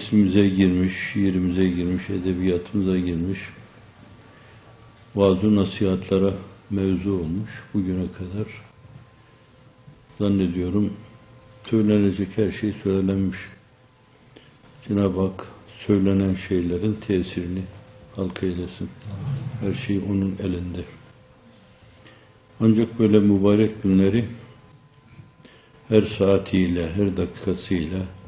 neslimize girmiş, şiirimize girmiş, edebiyatımıza girmiş, vaaz nasihatlara mevzu olmuş bugüne kadar. Zannediyorum söylenecek her şey söylenmiş. Cenab-ı Hak söylenen şeylerin tesirini halk eylesin. Her şey onun elinde. Ancak böyle mübarek günleri her saatiyle, her dakikasıyla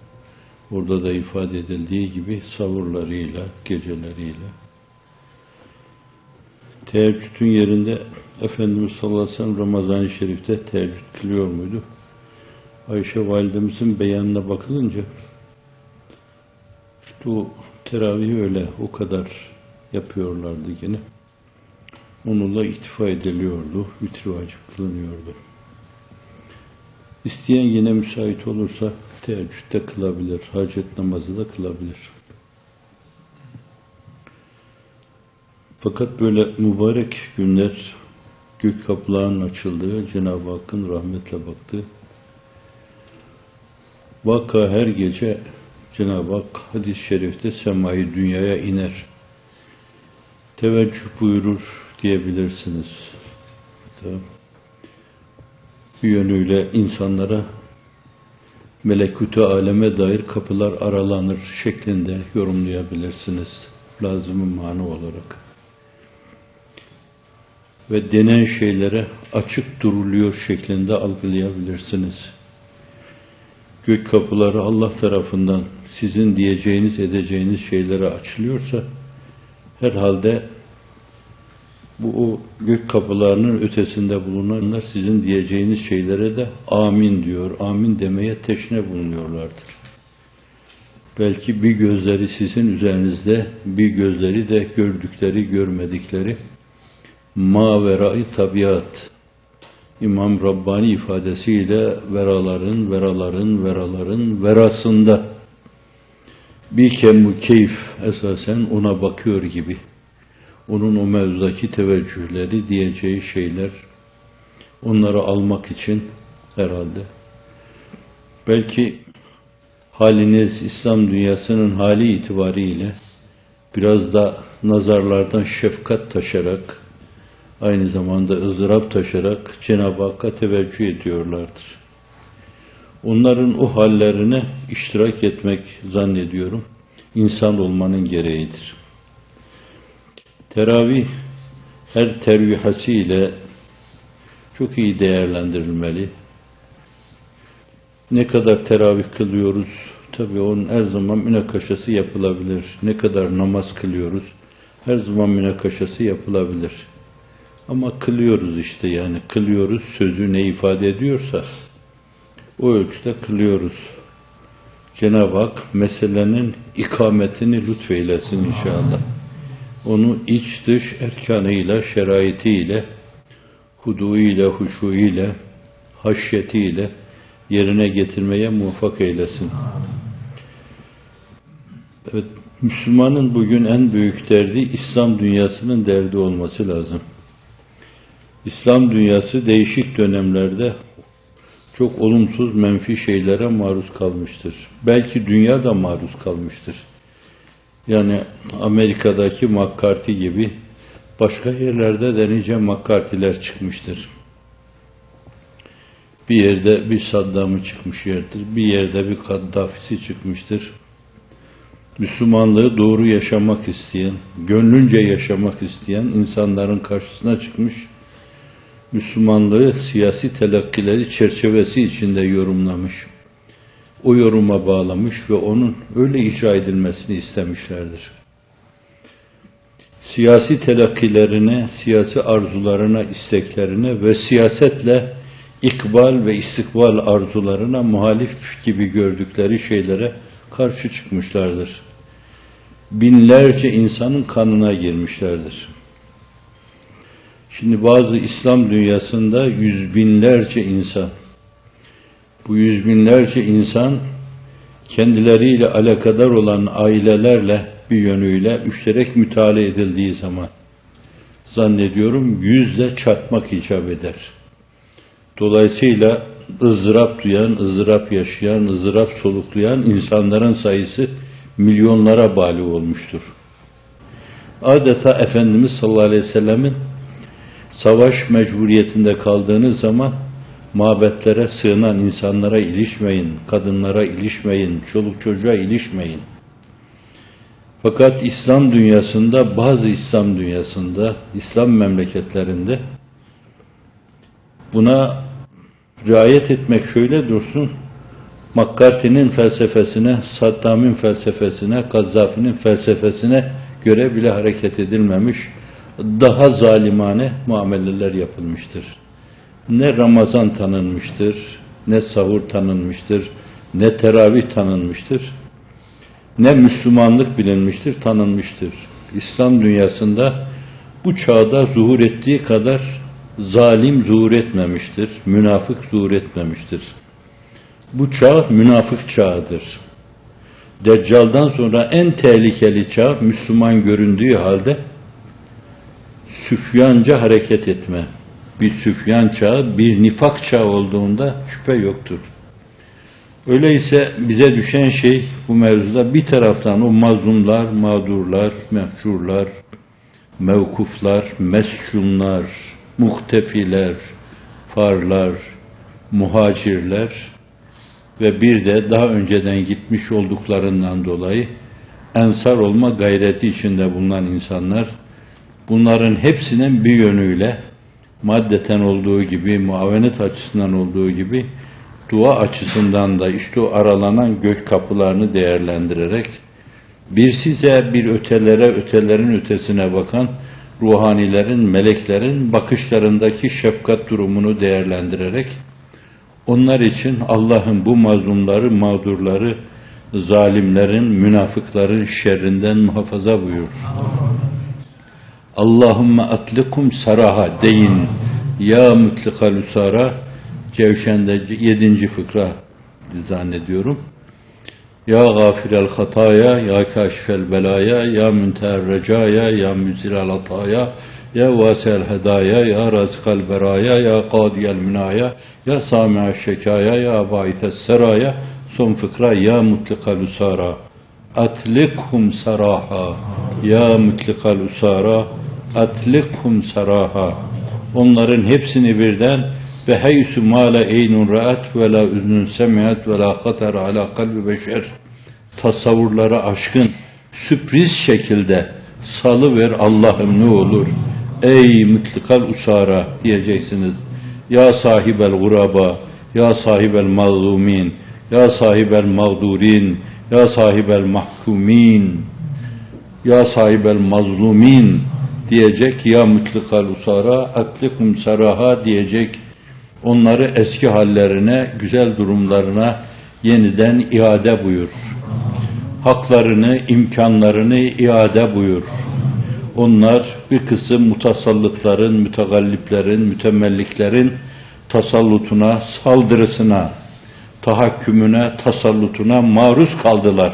orada da ifade edildiği gibi savurlarıyla, geceleriyle teheccüdün yerinde Efendimiz sallallahu aleyhi ve sellem Ramazan-ı Şerif'te teheccüd kılıyor muydu? Ayşe validemizin beyanına bakılınca işte o teravih öyle o kadar yapıyorlardı yine. Onunla iktifa ediliyordu, vitri vacip kılınıyordu. İsteyen yine müsait olursa teheccüde kılabilir, hacet namazı da kılabilir. Fakat böyle mübarek günler gök kapılarının açıldığı, Cenab-ı Hakk'ın rahmetle baktığı, vaka her gece Cenab-ı Hak hadis-i şerifte semayı dünyaya iner. Teveccüh buyurur diyebilirsiniz. Bu yönüyle insanlara melekutu aleme dair kapılar aralanır şeklinde yorumlayabilirsiniz. Lazımın manı olarak. Ve denen şeylere açık duruluyor şeklinde algılayabilirsiniz. Gök kapıları Allah tarafından sizin diyeceğiniz, edeceğiniz şeylere açılıyorsa herhalde bu gök kapılarının ötesinde bulunanlar sizin diyeceğiniz şeylere de amin diyor. Amin demeye teşne bulunuyorlardır. Belki bir gözleri sizin üzerinizde, bir gözleri de gördükleri, görmedikleri maverayı tabiat İmam Rabbani ifadesiyle veraların, veraların, veraların verasında bir kemmu keyif esasen ona bakıyor gibi onun o mevzudaki teveccühleri, diyeceği şeyler, onları almak için herhalde. Belki haliniz İslam dünyasının hali itibariyle biraz da nazarlardan şefkat taşarak, aynı zamanda ızdırap taşarak Cenab-ı Hakk'a teveccüh ediyorlardır. Onların o hallerine iştirak etmek zannediyorum, insan olmanın gereğidir. Teravih her tervihası çok iyi değerlendirilmeli. Ne kadar teravih kılıyoruz? Tabi onun her zaman münakaşası yapılabilir. Ne kadar namaz kılıyoruz? Her zaman münakaşası yapılabilir. Ama kılıyoruz işte yani kılıyoruz sözü ne ifade ediyorsa o ölçüde kılıyoruz. Cenab-ı Hak meselenin ikametini lütfeylesin inşallah onu iç dış erkanıyla, şeraitiyle, huduuyla, huşuyla, haşyetiyle yerine getirmeye muvaffak eylesin. Evet, Müslümanın bugün en büyük derdi İslam dünyasının derdi olması lazım. İslam dünyası değişik dönemlerde çok olumsuz, menfi şeylere maruz kalmıştır. Belki dünya da maruz kalmıştır. Yani Amerika'daki McCarthy gibi başka yerlerde de nice McCarthy'ler çıkmıştır. Bir yerde bir Saddam'ı çıkmış yerdir, bir yerde bir Kaddafi'si çıkmıştır. Müslümanlığı doğru yaşamak isteyen, gönlünce yaşamak isteyen insanların karşısına çıkmış, Müslümanlığı siyasi telakkileri çerçevesi içinde yorumlamış o yoruma bağlamış ve onun öyle icra edilmesini istemişlerdir. Siyasi telakkilerine, siyasi arzularına, isteklerine ve siyasetle ikbal ve istikbal arzularına muhalif gibi gördükleri şeylere karşı çıkmışlardır. Binlerce insanın kanına girmişlerdir. Şimdi bazı İslam dünyasında yüz binlerce insan bu yüz binlerce insan kendileriyle alakadar olan ailelerle bir yönüyle müşterek müteala edildiği zaman zannediyorum yüzle çarpmak icap eder. Dolayısıyla ızdırap duyan, ızdırap yaşayan, ızdırap soluklayan insanların sayısı milyonlara bali olmuştur. Adeta Efendimiz sallallahu aleyhi ve sellemin savaş mecburiyetinde kaldığınız zaman mabetlere sığınan insanlara ilişmeyin, kadınlara ilişmeyin, çoluk çocuğa ilişmeyin. Fakat İslam dünyasında, bazı İslam dünyasında, İslam memleketlerinde buna riayet etmek şöyle dursun, McCarthy'nin felsefesine, Saddam'ın felsefesine, Gazzafi'nin felsefesine göre bile hareket edilmemiş, daha zalimane muameleler yapılmıştır. Ne Ramazan tanınmıştır, ne sahur tanınmıştır, ne teravih tanınmıştır, ne Müslümanlık bilinmiştir, tanınmıştır. İslam dünyasında bu çağda zuhur ettiği kadar zalim zuhur etmemiştir, münafık zuhur etmemiştir. Bu çağ münafık çağıdır. Deccal'dan sonra en tehlikeli çağ Müslüman göründüğü halde süfyanca hareket etme. Bir süfyan çağı, bir nifak çağı olduğunda şüphe yoktur. Öyleyse bize düşen şey bu mevzuda bir taraftan o mazlumlar, mağdurlar, mehcurlar, mevkuflar, meskunlar, muhtefiler, farlar, muhacirler ve bir de daha önceden gitmiş olduklarından dolayı ensar olma gayreti içinde bulunan insanlar bunların hepsinin bir yönüyle maddeten olduğu gibi, muavenet açısından olduğu gibi dua açısından da işte o aralanan gök kapılarını değerlendirerek bir size bir ötelere, ötelerin ötesine bakan ruhanilerin, meleklerin bakışlarındaki şefkat durumunu değerlendirerek onlar için Allah'ın bu mazlumları, mağdurları, zalimlerin, münafıkların şerrinden muhafaza buyur. Allahümme atlikum saraha deyin. Ya mütlikal usara Cevşen'de yedinci fıkra zannediyorum. Ya gafirel hataya, ya kaşifel belaya, ya münteher recaya, ya müzirel hataya, ya vasel hedaya, ya razikal beraya, ya kadiyel minaya, ya sami'el şekaya, ya baites seraya, son fıkra, ya mutlikal usara. Atlikhum saraha, ya mutlikal usara, atlikhum saraha. Onların hepsini birden ve heysu ma la eynun ra'at ve la üznün semiat ve la katar ala kalbi beşer. Tasavvurlara aşkın sürpriz şekilde salı ver Allah'ım ne olur. Ey mütlikal usara diyeceksiniz. Ya sahibel guraba ya sahibel mazlumin ya sahibel mağdurin ya sahibel mahkumin ya sahibel mazlumin diyecek ya mütlikal usara atlikum saraha diyecek onları eski hallerine, güzel durumlarına yeniden iade buyur. Haklarını, imkanlarını iade buyur. Onlar bir kısım mutasallıtların, mütegalliplerin, mütemelliklerin tasallutuna, saldırısına, tahakkümüne, tasallutuna maruz kaldılar.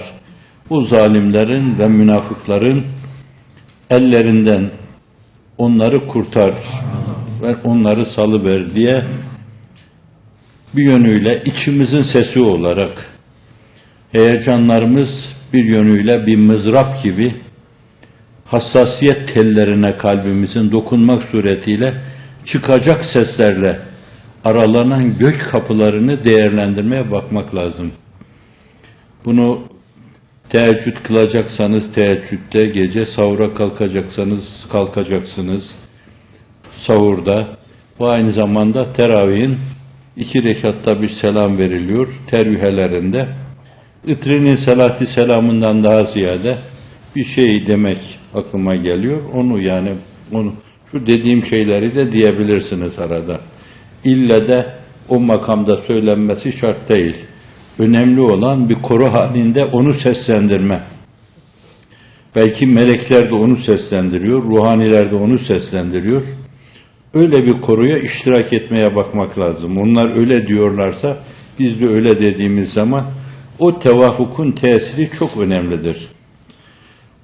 Bu zalimlerin ve münafıkların ellerinden onları kurtar ve onları salıver diye bir yönüyle içimizin sesi olarak heyecanlarımız bir yönüyle bir mızrap gibi hassasiyet tellerine kalbimizin dokunmak suretiyle çıkacak seslerle aralanan gök kapılarını değerlendirmeye bakmak lazım. Bunu teheccüd kılacaksanız teheccüdde, gece sahura kalkacaksanız kalkacaksınız. Sahurda, bu aynı zamanda teravihin iki rekatta bir selam veriliyor tervihelerinde. İtrinin salati selamından daha ziyade bir şey demek aklıma geliyor. Onu yani onu şu dediğim şeyleri de diyebilirsiniz arada. İlle de o makamda söylenmesi şart değil. Önemli olan bir koru halinde onu seslendirme. Belki melekler de onu seslendiriyor, ruhaniler de onu seslendiriyor öyle bir koruya iştirak etmeye bakmak lazım. Onlar öyle diyorlarsa biz de öyle dediğimiz zaman o tevafukun tesiri çok önemlidir.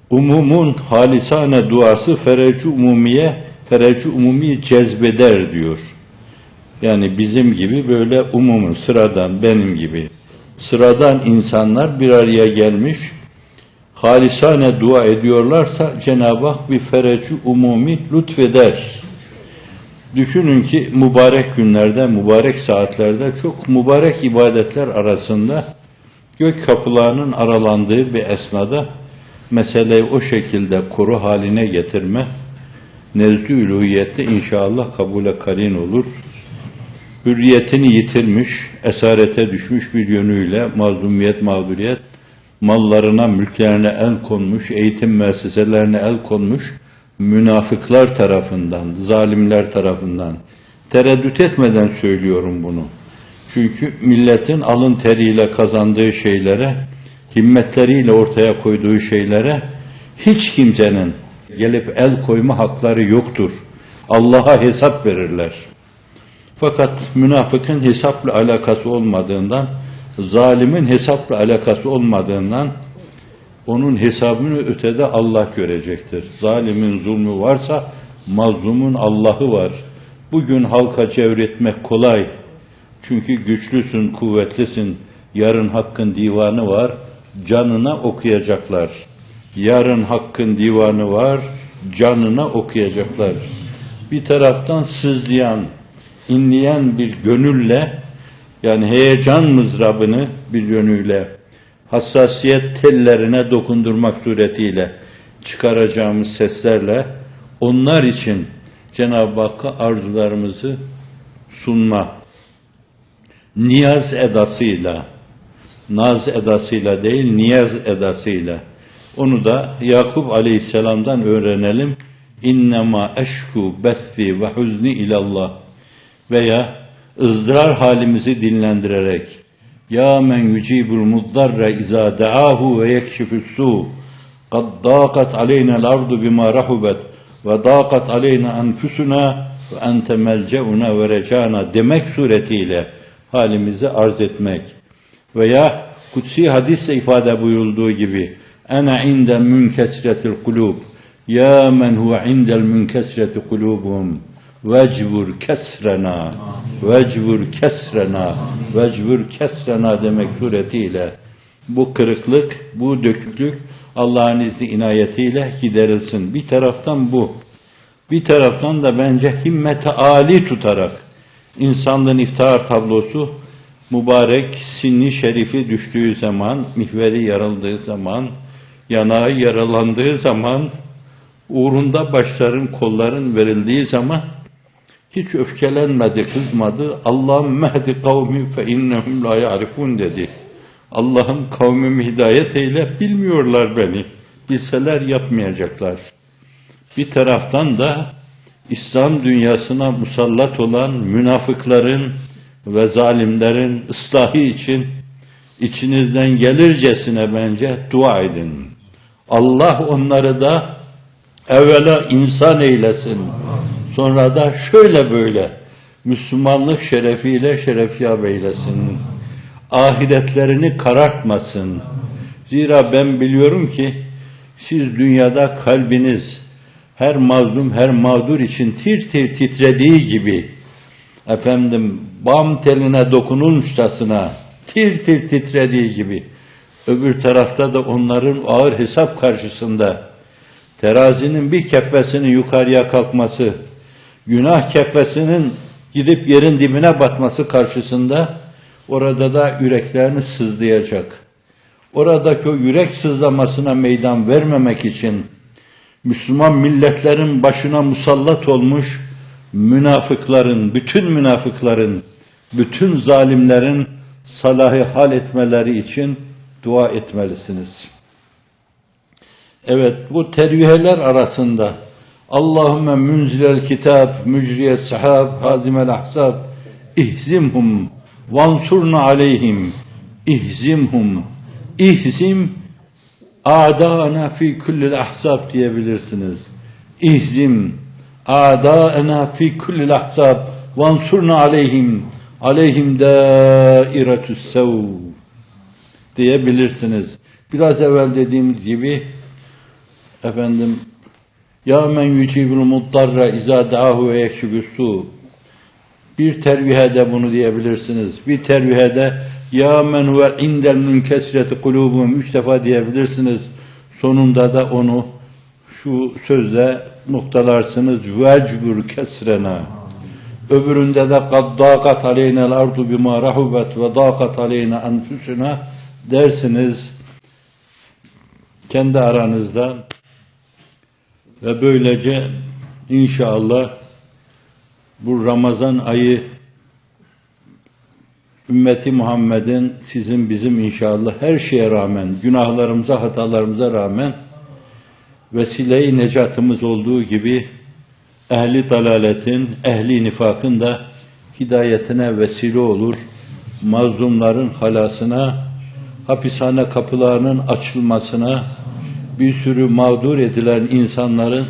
Umumun halisane duası ferecu umumiye ferecu umumi cezbeder diyor. Yani bizim gibi böyle umumun sıradan benim gibi sıradan insanlar bir araya gelmiş halisane dua ediyorlarsa Cenab-ı Hak bir fereci umumi lütfeder. Düşünün ki mübarek günlerde, mübarek saatlerde çok mübarek ibadetler arasında gök kapılarının aralandığı bir esnada meseleyi o şekilde kuru haline getirme nezdü üluhiyette inşallah kabule karin olur. Hürriyetini yitirmiş, esarete düşmüş bir yönüyle mazlumiyet, mağduriyet, mallarına, mülklerine el konmuş, eğitim müesseselerine el konmuş, münafıklar tarafından, zalimler tarafından, tereddüt etmeden söylüyorum bunu. Çünkü milletin alın teriyle kazandığı şeylere, himmetleriyle ortaya koyduğu şeylere hiç kimsenin gelip el koyma hakları yoktur. Allah'a hesap verirler. Fakat münafıkın hesapla alakası olmadığından, zalimin hesapla alakası olmadığından onun hesabını ötede Allah görecektir. Zalimin zulmü varsa mazlumun Allah'ı var. Bugün halka çevretmek kolay. Çünkü güçlüsün, kuvvetlisin. Yarın hakkın divanı var. Canına okuyacaklar. Yarın hakkın divanı var. Canına okuyacaklar. Bir taraftan sızlayan, inleyen bir gönülle yani heyecan mızrabını bir yönüyle hassasiyet tellerine dokundurmak suretiyle çıkaracağımız seslerle onlar için Cenab-ı Hakk'a arzularımızı sunma niyaz edasıyla naz edasıyla değil niyaz edasıyla onu da Yakup Aleyhisselam'dan öğrenelim. İnnemâ eşku bethi ve huzni ilallah veya ızdırar halimizi dinlendirerek Ya men yucibul muddarre izâ da'ahu ve yekşifus su kad dâkat aleyna'l ardu bima rahubet ve dâkat aleyna enfusuna ve ente melceuna ve recana demek suretiyle halimizi arz etmek. Veya kutsi hadisle ifade buyurulduğu gibi ana inde münkesretil kulub ya men huve indel münkesreti kulubuhum vecvur kesrena vecvur kesrena vecvur kesrena demek suretiyle bu kırıklık, bu döküklük Allah'ın izni inayetiyle giderilsin. Bir taraftan bu. Bir taraftan da bence himmete âli tutarak insanlığın iftihar tablosu mübarek sinni şerifi düştüğü zaman, mihveri yarıldığı zaman, yanağı yaralandığı zaman, uğrunda başların, kolların verildiği zaman hiç öfkelenmedi, kızmadı. Allah'ım mehdi kavmi fe innehum la ya'rifun dedi. Allah'ım kavmimi hidayet eyle, bilmiyorlar beni. Bilseler yapmayacaklar. Bir taraftan da İslam dünyasına musallat olan münafıkların ve zalimlerin ıslahı için içinizden gelircesine bence dua edin. Allah onları da evvela insan eylesin. Sonra da şöyle böyle Müslümanlık şerefiyle şerefyab eylesin. Ahiretlerini karartmasın. Zira ben biliyorum ki siz dünyada kalbiniz her mazlum, her mağdur için tir tir titrediği gibi efendim bam teline dokunulmuşçasına tir tir titrediği gibi öbür tarafta da onların ağır hesap karşısında terazinin bir kefesinin yukarıya kalkması, günah kefesinin gidip yerin dibine batması karşısında orada da yüreklerini sızlayacak. Oradaki o yürek sızlamasına meydan vermemek için Müslüman milletlerin başına musallat olmuş münafıkların, bütün münafıkların, bütün zalimlerin salahı hal etmeleri için dua etmelisiniz. Evet, bu terviheler arasında Allahümme münzilel kitab, mücriye sahab, hazimel ahsab, ihzimhum, vansurna aleyhim, ihzimhum, ihzim, a'dana fi kullil ahsab diyebilirsiniz. İhzim, a'dana fi kullil ahsab, vansurna aleyhim, aleyhim dairetü's sev diyebilirsiniz. Biraz evvel dediğim gibi efendim ya men yucibul muddarra izâ da'ahu ve yekşibüssû bir tervihede bunu diyebilirsiniz. Bir tervihede ya men huve indel münkesreti kulubum üç defa diyebilirsiniz. sonunda da onu şu sözle noktalarsınız vecbur kesrena öbüründe de kad dâkat aleynel ardu bima rahubet ve dâkat aleyna enfusuna dersiniz kendi aranızda ve böylece inşallah bu Ramazan ayı ümmeti Muhammed'in sizin bizim inşallah her şeye rağmen günahlarımıza hatalarımıza rağmen vesile-i necatımız olduğu gibi ehli dalaletin, ehli nifakın da hidayetine vesile olur. Mazlumların halasına, hapishane kapılarının açılmasına, bir sürü mağdur edilen insanların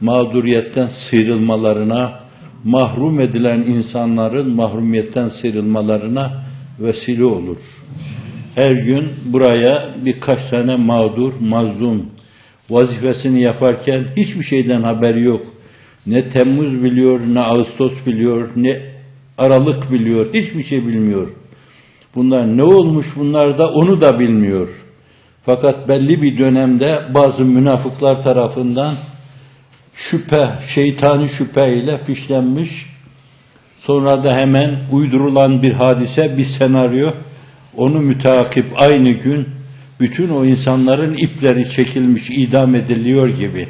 mağduriyetten sıyrılmalarına, mahrum edilen insanların mahrumiyetten sıyrılmalarına vesile olur. Her gün buraya birkaç tane mağdur, mazlum vazifesini yaparken hiçbir şeyden haberi yok. Ne Temmuz biliyor, ne Ağustos biliyor, ne Aralık biliyor, hiçbir şey bilmiyor. Bunlar ne olmuş bunlar da onu da bilmiyor. Fakat belli bir dönemde bazı münafıklar tarafından şüphe, şeytani şüphe ile fişlenmiş. Sonra da hemen uydurulan bir hadise, bir senaryo. Onu müteakip aynı gün bütün o insanların ipleri çekilmiş, idam ediliyor gibi.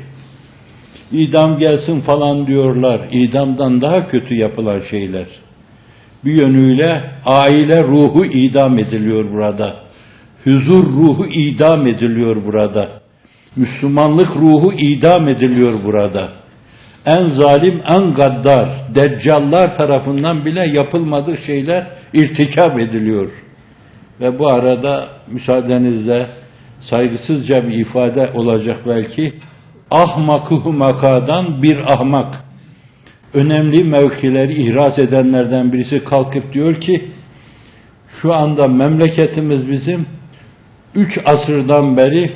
İdam gelsin falan diyorlar. İdamdan daha kötü yapılan şeyler. Bir yönüyle aile ruhu idam ediliyor burada. Huzur ruhu idam ediliyor burada. Müslümanlık ruhu idam ediliyor burada. En zalim, en gaddar, deccallar tarafından bile yapılmadık şeyler irtikap ediliyor. Ve bu arada müsaadenizle saygısızca bir ifade olacak belki. Ahmakı makadan bir ahmak. Önemli mevkileri ihraz edenlerden birisi kalkıp diyor ki şu anda memleketimiz bizim üç asırdan beri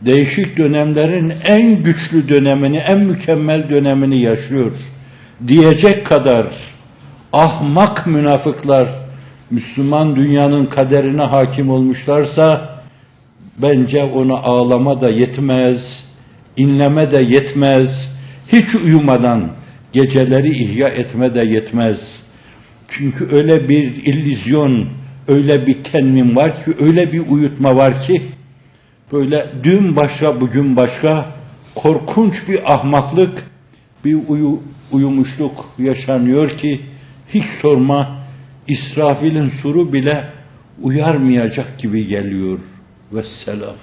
değişik dönemlerin en güçlü dönemini, en mükemmel dönemini yaşıyor. Diyecek kadar ahmak münafıklar Müslüman dünyanın kaderine hakim olmuşlarsa bence ona ağlama da yetmez, inleme de yetmez, hiç uyumadan geceleri ihya etme de yetmez. Çünkü öyle bir illüzyon, öyle bir tenmin var ki, öyle bir uyutma var ki, böyle dün başka, bugün başka, korkunç bir ahmaklık, bir uyu, uyumuşluk yaşanıyor ki, hiç sorma, İsrafil'in suru bile uyarmayacak gibi geliyor. Vesselam.